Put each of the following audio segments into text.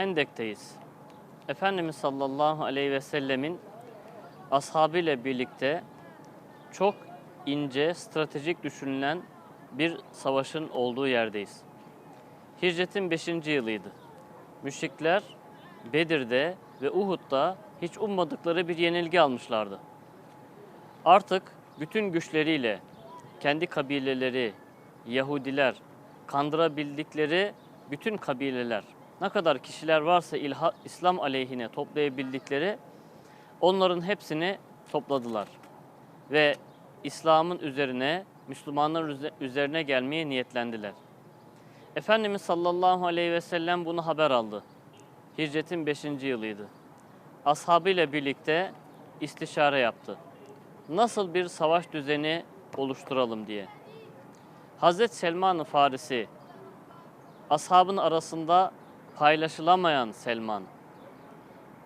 Hendek'teyiz. Efendimiz sallallahu aleyhi ve sellemin ashabıyla birlikte çok ince, stratejik düşünülen bir savaşın olduğu yerdeyiz. Hicretin 5. yılıydı. Müşrikler Bedir'de ve Uhud'da hiç ummadıkları bir yenilgi almışlardı. Artık bütün güçleriyle kendi kabileleri, Yahudiler, kandırabildikleri bütün kabileler, ne kadar kişiler varsa ilha, İslam aleyhine toplayabildikleri onların hepsini topladılar. Ve İslam'ın üzerine, Müslümanların üze- üzerine gelmeye niyetlendiler. Efendimiz sallallahu aleyhi ve sellem bunu haber aldı. Hicretin 5. yılıydı. Ashabıyla birlikte istişare yaptı. Nasıl bir savaş düzeni oluşturalım diye. Hazreti Selman-ı Farisi, ashabın arasında paylaşılamayan Selman.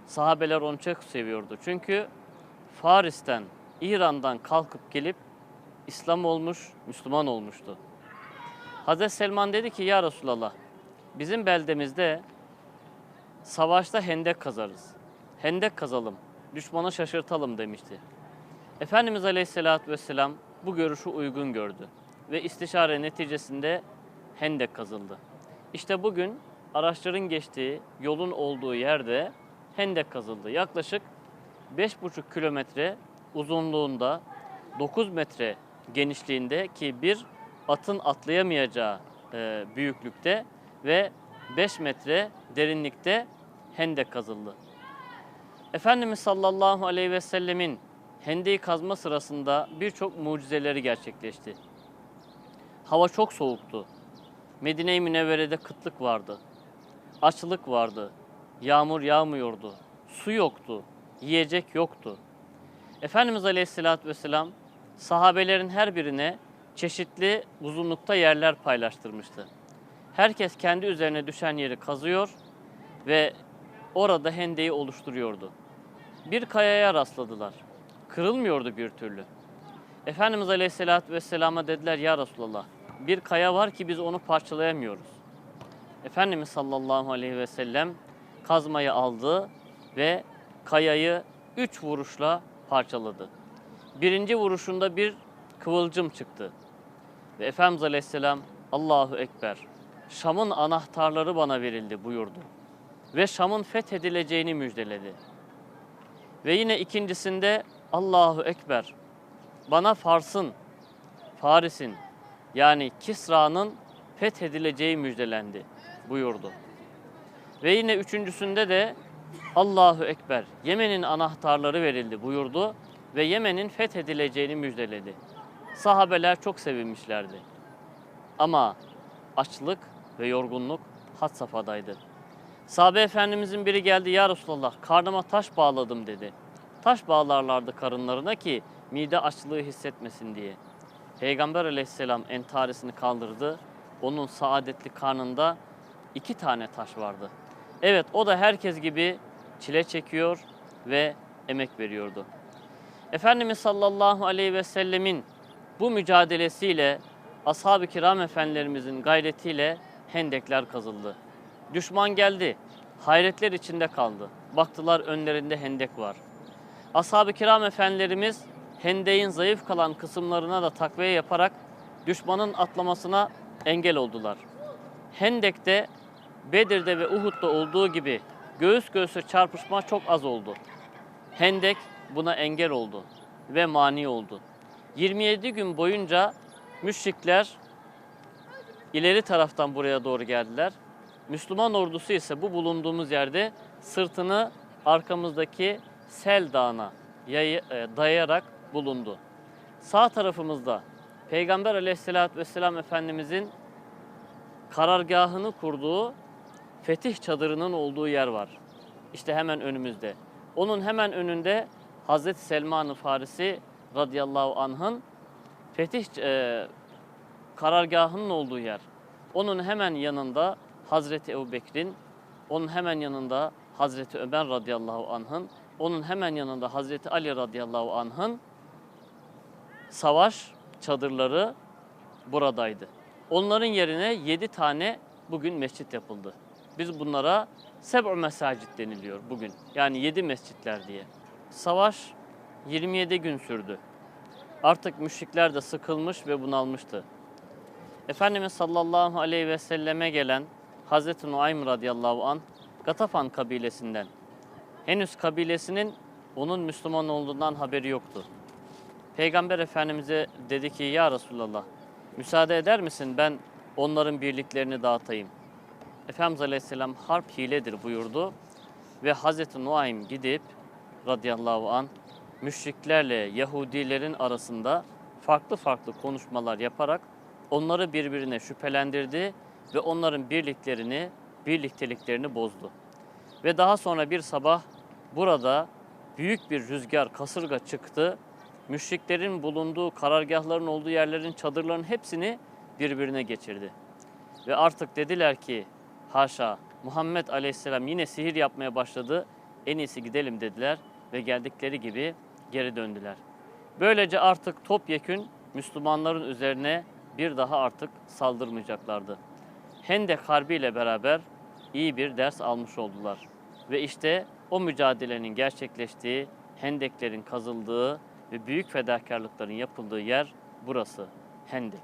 Sahabeler onu çok seviyordu. Çünkü Faris'ten, İran'dan kalkıp gelip İslam olmuş, Müslüman olmuştu. Hazreti Selman dedi ki ya Resulallah bizim beldemizde savaşta hendek kazarız. Hendek kazalım, düşmanı şaşırtalım demişti. Efendimiz Aleyhisselatü Vesselam bu görüşü uygun gördü ve istişare neticesinde hendek kazıldı. İşte bugün araçların geçtiği yolun olduğu yerde hendek kazıldı. Yaklaşık 5,5 kilometre uzunluğunda 9 metre genişliğinde ki bir atın atlayamayacağı e, büyüklükte ve 5 metre derinlikte hendek kazıldı. Efendimiz sallallahu aleyhi ve sellemin hendeyi kazma sırasında birçok mucizeleri gerçekleşti. Hava çok soğuktu. Medine-i Münevvere'de kıtlık vardı. Açlık vardı. Yağmur yağmıyordu. Su yoktu. Yiyecek yoktu. Efendimiz Aleyhisselatü Vesselam sahabelerin her birine çeşitli uzunlukta yerler paylaştırmıştı. Herkes kendi üzerine düşen yeri kazıyor ve orada hendeyi oluşturuyordu. Bir kayaya rastladılar. Kırılmıyordu bir türlü. Efendimiz Aleyhisselatü Vesselam'a dediler ya Resulallah bir kaya var ki biz onu parçalayamıyoruz. Efendimiz sallallahu aleyhi ve sellem kazmayı aldı ve kayayı üç vuruşla parçaladı. Birinci vuruşunda bir kıvılcım çıktı. Ve Efendimiz Aleyhisselam Allahu Ekber Şam'ın anahtarları bana verildi buyurdu. Ve Şam'ın fethedileceğini müjdeledi. Ve yine ikincisinde Allahu Ekber bana Fars'ın, Faris'in yani Kisra'nın fethedileceği müjdelendi buyurdu. Ve yine üçüncüsünde de Allahu Ekber Yemen'in anahtarları verildi buyurdu ve Yemen'in fethedileceğini müjdeledi. Sahabeler çok sevinmişlerdi. Ama açlık ve yorgunluk had safhadaydı. Sahabe Efendimizin biri geldi ya Resulallah karnıma taş bağladım dedi. Taş bağlarlardı karınlarına ki mide açlığı hissetmesin diye. Peygamber aleyhisselam entaresini kaldırdı. Onun saadetli karnında iki tane taş vardı. Evet o da herkes gibi çile çekiyor ve emek veriyordu. Efendimiz sallallahu aleyhi ve sellemin bu mücadelesiyle ashab-ı kiram efendilerimizin gayretiyle hendekler kazıldı. Düşman geldi. Hayretler içinde kaldı. Baktılar önlerinde hendek var. Ashab-ı kiram efendilerimiz hendeğin zayıf kalan kısımlarına da takviye yaparak düşmanın atlamasına engel oldular. Hendek'te, Bedir'de ve Uhud'da olduğu gibi göğüs göğüse çarpışma çok az oldu. Hendek buna engel oldu ve mani oldu. 27 gün boyunca müşrikler ileri taraftan buraya doğru geldiler. Müslüman ordusu ise bu bulunduğumuz yerde sırtını arkamızdaki Sel Dağı'na e, dayayarak bulundu. Sağ tarafımızda Peygamber Aleyhisselatü Vesselam Efendimizin karargahını kurduğu fetih çadırının olduğu yer var. İşte hemen önümüzde. Onun hemen önünde Hazreti Selman-ı Farisi radıyallahu anh'ın fetih e, karargahının olduğu yer. Onun hemen yanında Hazreti Ebu Bekir'in, onun hemen yanında Hazreti Ömer radıyallahu anh'ın, onun hemen yanında Hazreti Ali radıyallahu anh'ın savaş çadırları buradaydı. Onların yerine yedi tane bugün mescit yapıldı. Biz bunlara seb'u mesacit deniliyor bugün. Yani yedi mescitler diye. Savaş 27 gün sürdü. Artık müşrikler de sıkılmış ve bunalmıştı. Efendimiz sallallahu aleyhi ve selleme gelen Hazreti Nuaym radıyallahu an Gatafan kabilesinden. Henüz kabilesinin onun Müslüman olduğundan haberi yoktu. Peygamber Efendimiz'e dedi ki ya Resulallah müsaade eder misin ben onların birliklerini dağıtayım. Efendimiz Aleyhisselam harp hiledir buyurdu ve Hazreti Nuaym gidip radıyallahu an müşriklerle Yahudilerin arasında farklı farklı konuşmalar yaparak onları birbirine şüphelendirdi ve onların birliklerini, birlikteliklerini bozdu. Ve daha sonra bir sabah burada büyük bir rüzgar, kasırga çıktı. Müşriklerin bulunduğu, karargahların olduğu yerlerin çadırların hepsini birbirine geçirdi. Ve artık dediler ki haşa Muhammed Aleyhisselam yine sihir yapmaya başladı. En iyisi gidelim dediler ve geldikleri gibi geri döndüler. Böylece artık topyekün Müslümanların üzerine bir daha artık saldırmayacaklardı. Hendek Harbi ile beraber iyi bir ders almış oldular. Ve işte o mücadelenin gerçekleştiği, hendeklerin kazıldığı ve büyük fedakarlıkların yapıldığı yer burası. Hendek.